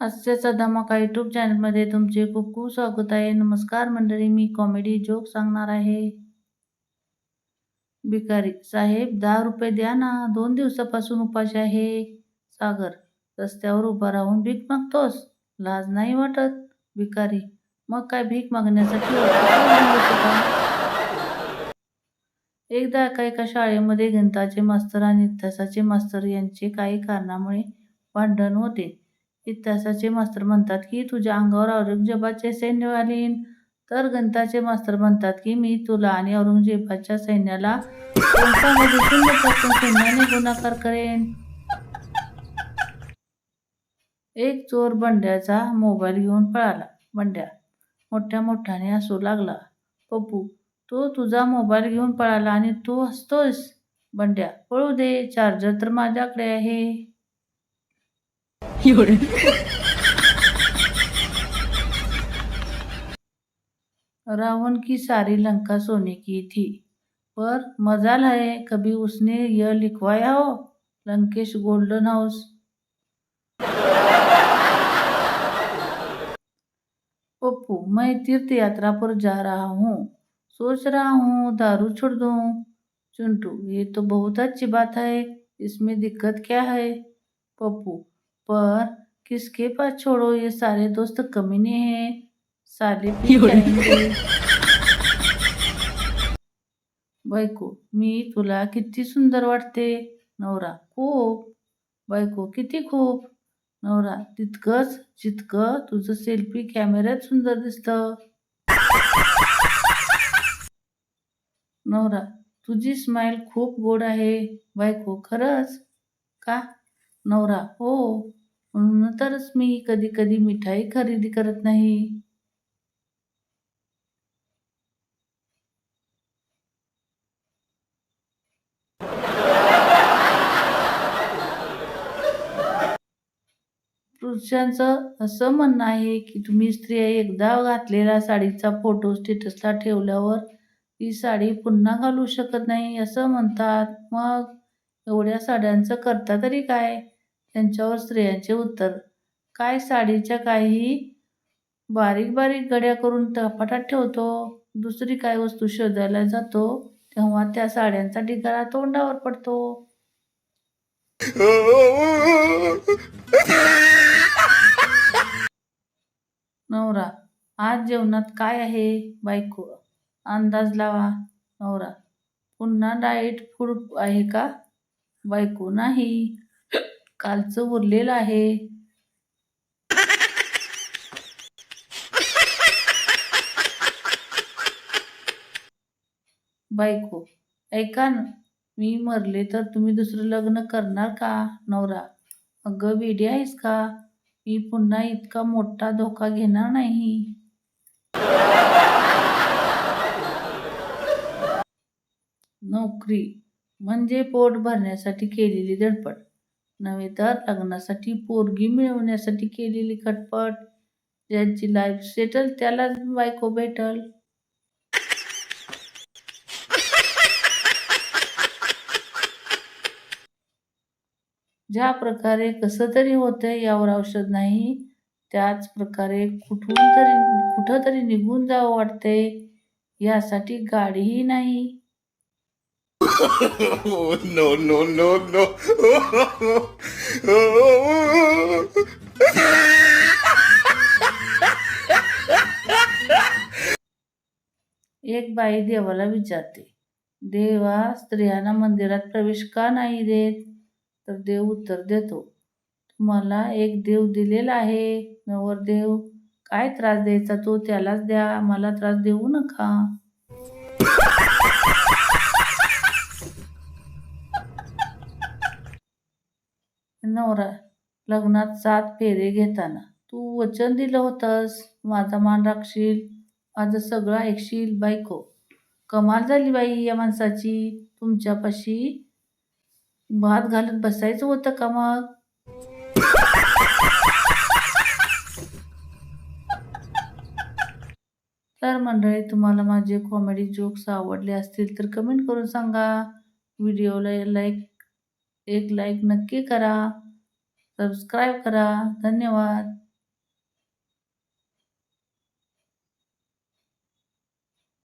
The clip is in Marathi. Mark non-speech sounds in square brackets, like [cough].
हास्याचा धमाका यूट्यूब चॅनलमध्ये तुमचे खूप खूप स्वागत आहे. नमस्कार मंडळी मी कॉमेडी जोक सांगणार आहे. भिकारी साहेब दहा रुपये द्या ना. दोन दिवसापासून उपाशी आहे. सागर रस्त्यावर उभा राहून भीक मागतोस? लाज नाही वाटत? भिकारी मग काय भीक मागण्यासाठी एकदा एका एका शाळेमध्ये गणिताचे मास्तर आणि इतिहासाचे मास्तर यांचे काही कारणामुळे भांडण होते. इतिहासाचे मास्तर म्हणतात की तुझ्या अंगावर औरंगजेबाचे सैन्य आलीन. तर गणिताचे मास्तर म्हणतात की मी तुला आणि औरंगजेबाच्या सैन्याला सैन्याने गुणाकार करेन. एक चोर बंड्याचा मोबाईल घेऊन पळाला. बंड्या मोठ्या मोठ्याने हसू लागला. पप्पू तो तुझा मोबाईल घेऊन पळाला आणि तू हसतोयस? बंड्या पळू दे चार्जर तर माझ्याकडे आहे. 有人，रावण की सारी लंका सोने की थी पर मज़ा है कभी उसने यह लिखवाया हो लंकेश गोल्डन हाउस। पप्पू मैं तीर्थ यात्रा पर जा रहा हूँ सोच रहा हूँ दारू छोड़ दूँ। चुंटू ये तो बहुत अच्छी बात है इसमें दिक्कत क्या है? पप्पू पर किसके पास छोड़ो? ये सारे दोस्त कमीने हैं। साले पी एवढे. जाएंगे बायको मी तुला किती सुंदर वाटते. नवरा खूप. बायको किती खूप. नवरा तितकंच जितकं तुझं सेल्फी कॅमेऱ्यात सुंदर दिसतं. नवरा तुझी स्माईल खूप गोड आहे. बायको खरंच? का? नवरा. हो म्हणून तरच मी कधी कधी मिठाई खरेदी करत नाही. पुरुषांचं असं म्हणणं आहे की तुम्ही स्त्रिया एकदा घातलेला साडीचा फोटो स्टेटसला ठेवल्यावर ती साडी पुन्हा घालू शकत नाही असं म्हणतात. मग एवढ्या साड्यांचं करता तरी काय? त्यांच्यावर स्त्रियांचे उत्तर. काय साडीच्या काही बारीक बारीक गड्या करून टपाटात ठेवतो? दुसरी काय वस्तू शोधायला जातो? तेव्हा त्या साड्यांचा ढिगारा तोंडावर पडतो. नवरा आज जेवणात काय आहे? बायको अंदाज लावा. नवरा पुन्हा डाएट फूड आहे का? बायको नाही. कालचं उरलेलं आहे. बायको ऐका ना मी मरले तर तुम्ही दुसरं लग्न करणार का नवरा? अगं वेडी आहेस का? मी पुन्हा इतका मोठा धोका घेणार नाही. नोकरी म्हणजे पोट भरण्यासाठी केलेली धडपड. नव्हे तर लग्नासाठी पोरगी मिळवण्यासाठी केलेली खटपट ज्यांची लाईफ सेटल त्यालाच बायको भेटल. ज्या प्रकारे कसं तरी होतंय यावर औषध नाही त्याच प्रकारे कुठून तरी कुठं तरी निघून जावं वाटतंय यासाठी गाडीही नाही. [laughs] no, no, no, no. एक बाई देवाला विचारते देवा स्त्रियांना मंदिरात प्रवेश का नाही देत? तर देव उत्तर देतो तुम्हाला एक देव दिलेला आहे नवरदेव काय त्रास द्यायचा तो त्यालाच द्या मला त्रास देऊ नका. नवरा लग्नात सात फेरे घेताना. तू वचन दिलं होतंस माझा मान राखशील माझं सगळं ऐकशील बायको. कमाल झाली बाई या माणसाची. तुमच्यापाशी भात घालत बसायचं होतं का मग? तर मंडळी तुम्हाला माझे कॉमेडी जोक्स आवडले असतील तर कमेंट करून सांगा. व्हिडिओला लाईक एक लाईक नक्की करा. सबस्क्राईब करा. धन्यवाद.